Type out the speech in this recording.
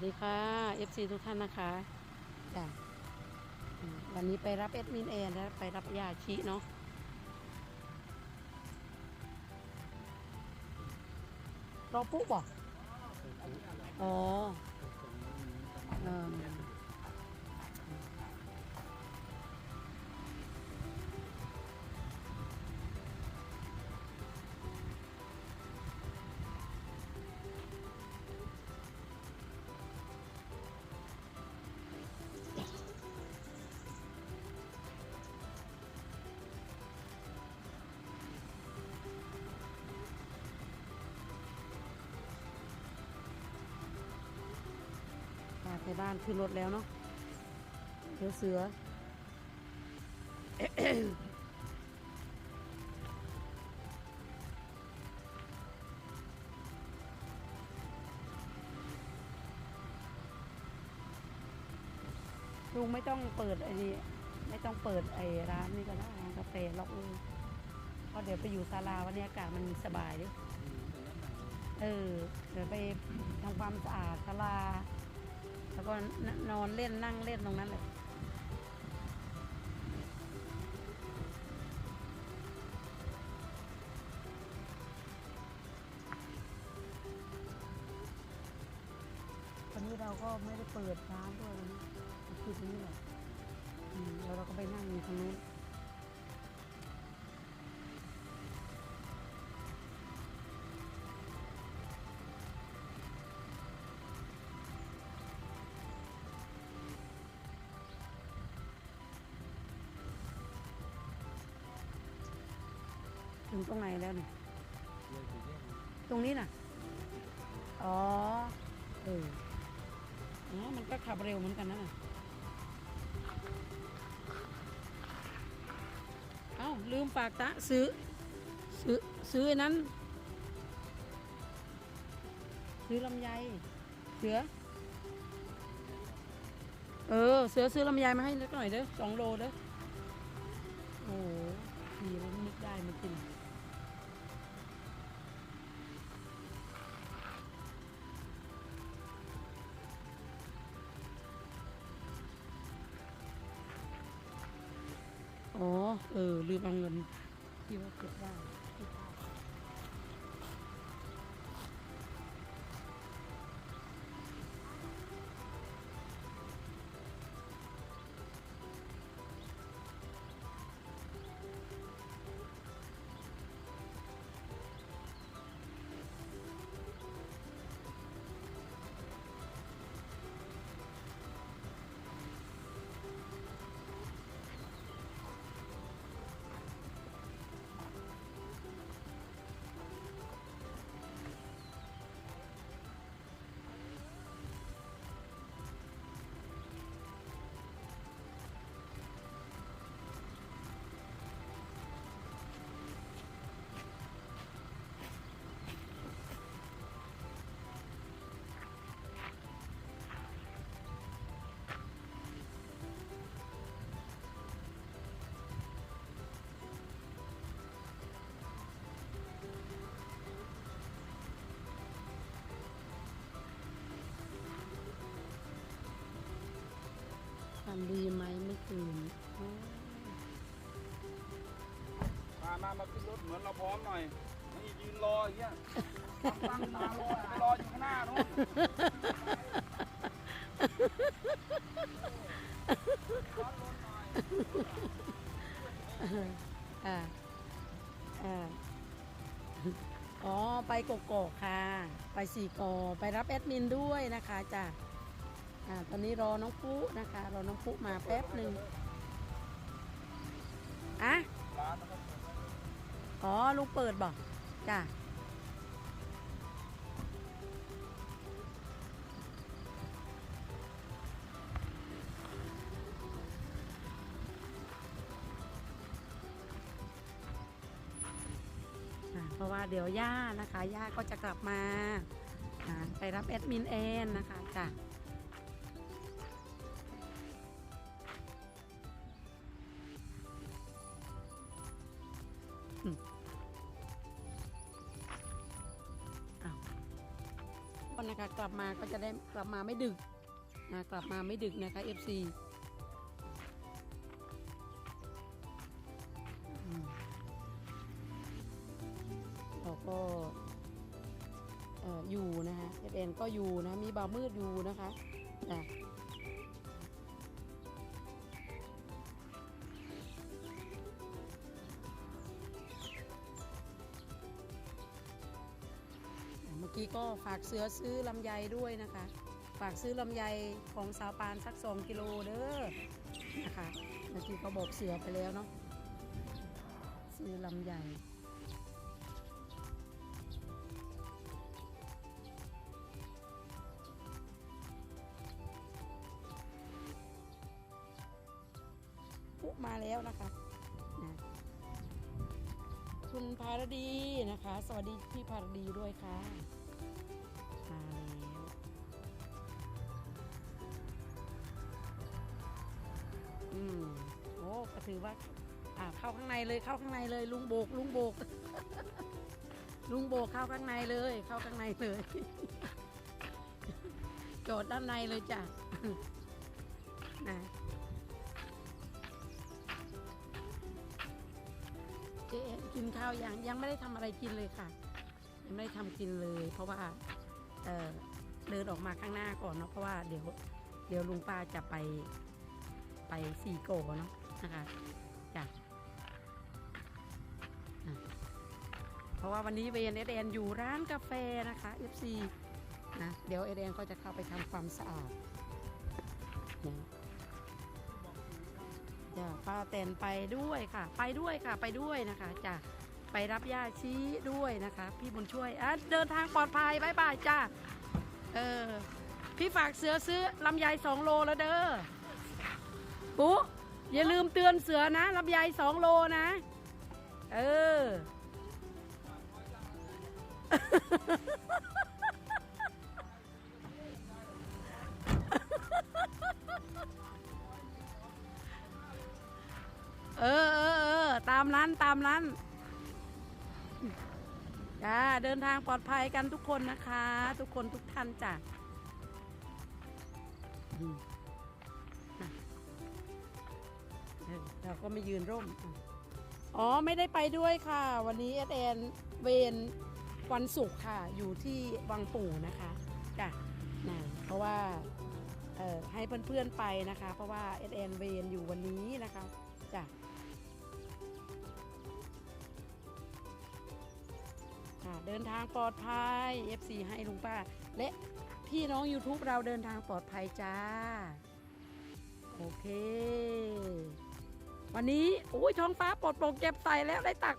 สดีค่ะ FC ทุกท่านนะคะจ้ะอืมวันนี้ไปรับเอดมินเอนแล้วไปรับยาชิเนาะรอปุ๊บบอกอ๋อเอ มาไปบ้านขึ้นรถแล้วเนาะเดี๋ยวเสือลุงไม่ต้องเปิดไอ้นี่ไม่ต้องเปิดไอ้ร้านนี่ก็ได้ร้านกาแฟล็อกลุงเพราะเดี๋ยวไปอยู่ศาลาวันนี้อากาศมันสบายดิเออ เดี๋ยวไปทำความสะอาดศาลา แล้วก็นอนเล่นนั่งเล่นตรงนั้นเลยวันนี้เราก็ไม่ได้เปิดร้านด้วยวันนี้คือที่นี้แหละแล้วเราก็ไปนั่งอยู่ตรงนู้น งตรงไหนแล้วเนี่ยตรงนี้น่ะ อ๋อ เอออ๋อมันก็ขับเร็วเหมือนกันนะน่ะเอ้า ลืมฝากตะซื้อ ซื้อ ซื้อนั้น ซื้อลำไย เสือ เออ เสือซื้อลำไยมาให้เล็กหน่อยเด้อสองโลเด้อ โอ้โหดีแล้วนึกได้มันกิน อ๋อ เออ ลืมเอาเงินที่ว่าเก็บได้ มาขึ้นรถเหมือนเราพร้อมหน่อยนี่ยืนรออย่างเงี้ยตั้งตารอไปรออยู่ข้างหน้านู้นร้อนรถหน่อยอ่าอ่าอ๋อ ไปกกอกค่ะ ไปสี่กอไปรับแอดมินด้วยนะคะจ้ะอ่าตอนนี้รอน้องปุ๊นะคะ รอน้องปุ๊มาแป๊บหนึ่งอะ อ๋อลุงเปิดบอกจ้ะเพราะว่าเดี๋ยวย่านะคะย่าก็จะกลับมาไปรับแอดมินแอนนะคะจ้ะ นะคะ กลับมาก็จะได้กลับมาไม่ดึกนะกลับมาไม่ดึกนะคะ FC เราก็อยู่นะคะเอเอ็นก็อยู่นะ มีบ่าวมืดอยู่นะคะจ้ะอะี้ก็ฝากเสือซื้อลำไยด้วยนะคะ ฝากซื้อลำไยของสาวปานสักสองกิโลเด้อนะคะเมื่อกี้ก็บอกเสือไปแล้วเนาะซื้อลำไยปุ๊มาแล้วนะคะนะคุณภารดีนะคะ สวัสดีพี่ภารดีด้วยค่ะ มาแล้ว อืมโอ้ก็ถือว่า อ่าเข้าข้างในเลยเข้าข้างในเลย ลุงโบก ลุงโบก ลุงโบกเข้าข้างในเลย เข้าข้างในเลยโจทย์ด้านในเลยจ้ะนะเจ๊กินข้าวยังยังไม่ได้ทำอะไรกินเลยค่ะ ยังไม่ได้ทำกินเลย เพราะว่า เเดินออกมาข้างหน้าก่อนเนาะเพราะว่าเดี๋ยวเดี๋ยวลุงป้าจะไปไปสีโกเนาะนะคะจ้ะเพราะว่าวันนี้เวนเอเดนอยู่ร้านกาแฟนะคะ FC นะเดี๋ยวเอเดนก็จะเข้าไปทำความสะอาดนะจ้ะป้าแตนไปด้วยค่ะ ไปด้วยค่ะไปด้วยนะคะจ้ะ ไปรับย่าชี้ด้วยนะคะ พี่บุญช่วยอะเดินทางปลอดภัยบายบายจ้าเออพี่ฝากเสือซื้อลำไยสองโลแล้วเด้อปุ๊อย่าลืมเตือนเสือนะลำไยสองโลนะ เออ เออเออเออตามนั้นตามนั้น จ้าเดินทางปลอดภัยกันทุกคนนะคะ ทุกคนทุกท่านจ้ะเราก็ไม่ยืนร่ม อ๋อไม่ได้ไปด้วยค่ะ วันนี้เอสแอนเวนวันศุกร์ค่ะ อยู่ที่วังปู่นะคะจ้ะนะเพราะว่าให้เพื่อนๆไปนะคะ เพราะว่าเอสแอนเวนอยู่วันนี้นะคะจ้ะ เดินทางปลอดภัย FC ให้ลุงป้า และพี่น้อง YouTube เราเดินทางปลอดภัยจ้า โอเค วันนี้โอ้ยท้องฟ้าปลอดโปร่งเก็บใส่แล้วได้ตัก